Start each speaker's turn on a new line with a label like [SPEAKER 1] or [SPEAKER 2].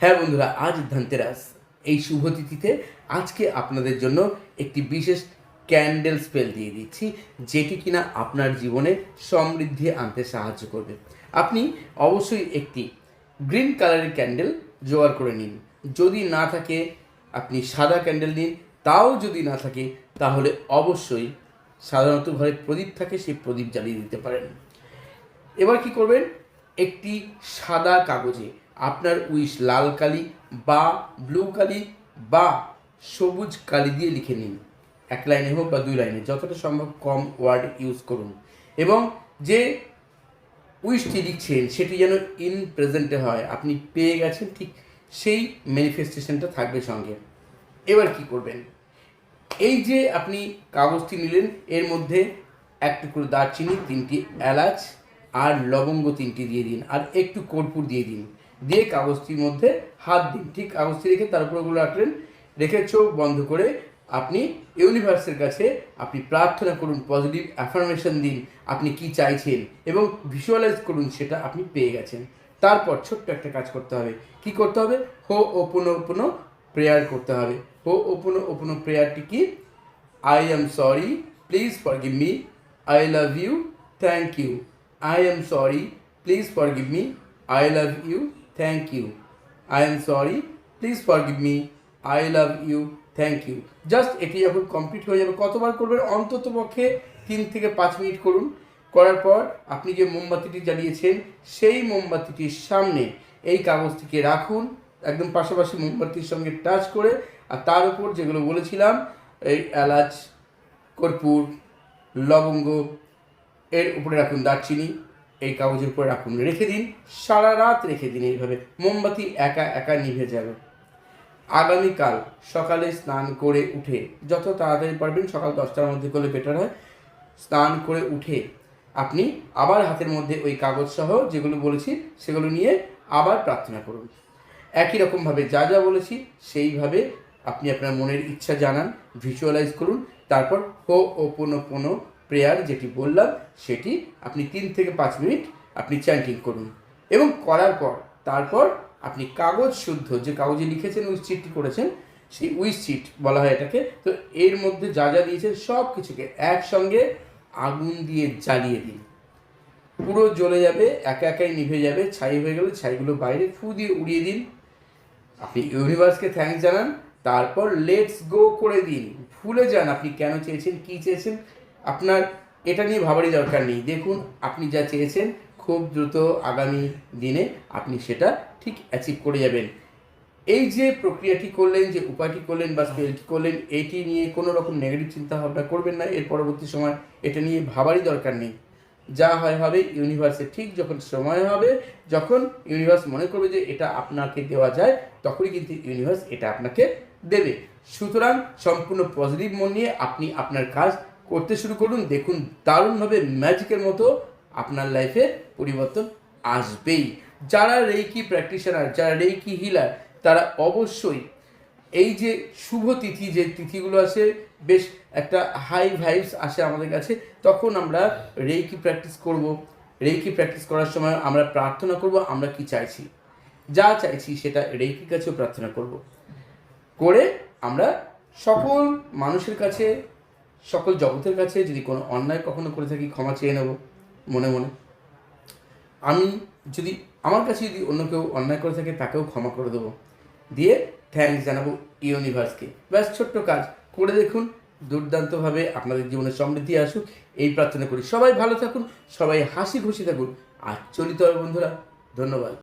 [SPEAKER 1] হ্যাঁ বন্ধুরা, আজ ধনতেরাস। এই শুভ তিথিতে আজকে আপনাদের জন্য একটি বিশেষ ক্যান্ডেল স্পেল দিয়ে দিচ্ছি, যেটি কিনা আপনার জীবনে সমৃদ্ধি আনতে সাহায্য করবে। আপনি অবশ্যই একটি গ্রিন কালারের ক্যান্ডেল জোগাড় করে নিন। যদি না থাকে, আপনি সাদা ক্যান্ডেল নিন। তাও যদি না থাকে, তাহলে অবশ্যই সাধারণত ঘরে প্রদীপ থাকে, সেই প্রদীপ জ্বালিয়ে দিতে পারেন। এবার কি করবেন? একটি সাদা কাগজে আপনার উইশ লাল কালি বা ব্লু কালি বা সবুজ কালি দিয়ে লিখে নিন। এক লাইনে হোক বা দুই লাইনে, যতটা সম্ভব কম ওয়ার্ড ইউজ করুন। এবং যে উইশটি লিখছেন, সেটি যেন ইন প্রেজেন্টে হয়। আপনি পেয়ে গেছেন, ঠিক সেই ম্যানিফেস্টেশনটা থাকবে সঙ্গে। এবার কি করবেন? এই যে আপনি কাগজটি নিলেন, এর মধ্যে এক টুকরো দারচিনি, তিনটি এলাচ আর লবঙ্গ তিনটি দিয়ে দিন। আর একটু কর্পূর দিয়ে দিন। দিয়ে কাগজটির মধ্যে হাত দিন। ঠিক কাগজটি রেখে তার উপর ওগুলো রাখলেন। রেখে চোখ বন্ধ করে আপনি ইউনিভার্সের কাছে আপনি প্রার্থনা করুন পজিটিভ অ্যাফার্মেশন দিন, আপনি কি চাইছেন এবং ভিজুয়ালাইজ করুন সেটা আপনি পেয়ে গেছেন। তারপর ছোট্ট একটা কাজ করতে হবে। কি করতে হবে? হো ওপন ওপন প্রেয়ার করতে হবে। হো ওপন ওপন প্রেয়ারটি কি? I am sorry please forgive me I love you thank you I am sorry please forgive me I love you thank you I am sorry please forgive me I love you thank you just এটি যখন complete হয়ে যাবে। কতবার করবেন? অন্তত পক্ষে তিন থেকে পাঁচ মিনিট করুন। করার পর আপনি যে মোমবাতিটি জ্বালিয়েছেন, সেই মোমবাতিটির সামনে এই কাগজটিকে রাখুন। একদম পাশাপাশি মোমবাতির সঙ্গে টাচ করে আর তার উপর যেগুলো বলেছিলাম, এই এলাচ, কর্পূর, লবঙ্গ, এর উপরে রাখুন দারচিনি। এই কাগজের উপরে রাখুন। রেখে দিন, সারা রাত রেখে দিন এইভাবে। মোমবাতি একা একা নিভে যাবে। আগামীকাল সকালে স্নান করে উঠে, যত তাড়াতাড়ি পারবেন সকাল দশটার মধ্যে করলে বেটার হয়। স্নান করে উঠে আপনি আবার হাতের মধ্যে ওই কাগজ সহ যেগুলো বলেছি, সেগুলো নিয়ে আবার প্রার্থনা করুন। একই রকমভাবে যা যা বলেছি, সেইভাবে আপনি আপনার মনের ইচ্ছা জানান ভিজুয়ালাইজ করুন, তারপর হো ও ওপনো পোনো প্রেয়ার যেটি বললাম, সেটি আপনি তিন থেকে পাঁচ মিনিট আপনি চ্যান্টিং করুন। এবং করার পর, তারপর আপনি কাগজ শুদ্ধ, যে কাগজে লিখেছেন উইস চিটটি করেছেন, সেই উইস চিট বলা হয় এটাকে, তো এর মধ্যে যা যা দিয়েছেন সব কিছুকে একসঙ্গে আগুন দিয়ে জ্বালিয়ে দিন। পুরো জ্বলে যাবে, একা একাই নিভে যাবে, ছাই হয়ে গেলে ছাইগুলো বাইরে ফু দিয়ে উড়িয়ে দিন। আপনি ইউনিভার্সকে থ্যাঙ্কস জানান তারপর লেটস গো করে দিন। ভুলে যান আপনি কেন চেয়েছেন, কি চেয়েছেন। আপনার এটা নিয়ে ভাবারই দরকার নেই। দেখুন, আপনি যা চেয়েছেন, খুব দ্রুত আগামী দিনে আপনি সেটা ঠিক অ্যাচিভ করে যাবেন। এই যে প্রক্রিয়াটি করলেন, যে উপায়টি করলেন বা স্পেলটি করলেন এইটি নিয়ে কোনো রকম নেগেটিভ চিন্তা ভাবনা করবেন না। এর পরবর্তী সময় এটা নিয়ে ভাবারই দরকার নেই। যা হয় হবে ইউনিভার্সে ঠিক যখন সময় হবে, যখন ইউনিভার্স মনে করবে যে এটা আপনাকে দেওয়া যায়, তখনই কিন্তু ইউনিভার্স এটা আপনাকে দেবে। সুতরাং সম্পূর্ণ পজিটিভ মন নিয়ে আপনি আপনার কাজ করতে শুরু করুন। দেখুন দারুণভাবে ম্যাজিকের মতো আপনার লাইফে পরিবর্তন আসবেই। যারা রেইকি প্র্যাকটিশনার যারা রেইকি হিলার তারা অবশ্যই এই যে শুভ তিথি, যে তিথিগুলো আসে, বেশ একটা হাই ভাইবস আসে আমাদের কাছে, তখন আমরা রেইকি প্র্যাকটিস করব। রেইকি প্র্যাকটিস করার সময় আমরা প্রার্থনা করব, আমরা কি চাইছি? যা চাইছি সেটা রেইকির কাছেও প্রার্থনা করব। করে আমরা সকল মানুষের কাছে, সকল জগতের কাছে যদি কোনো অন্যায় কখনো করে থাকি, ক্ষমা চেয়ে নেব মনে মনে। আমি যদি, আমার কাছে যদি অন্য কেউ অন্যায় করে থাকে, তাকেও ক্ষমা করে দেবো। দিয়ে থ্যাঙ্কস জানাব ইউনিভার্সকে ব্যাস, ছোট্ট কাজ। করে দেখুন, দুর্দান্তভাবে আপনাদের জীবনে সমৃদ্ধি আসুক। এই প্রার্থনা করি। সবাই ভালো থাকুন, সবাই হাসি খুশি থাকুন। আর চলিত হবে বন্ধুরা, ধন্যবাদ।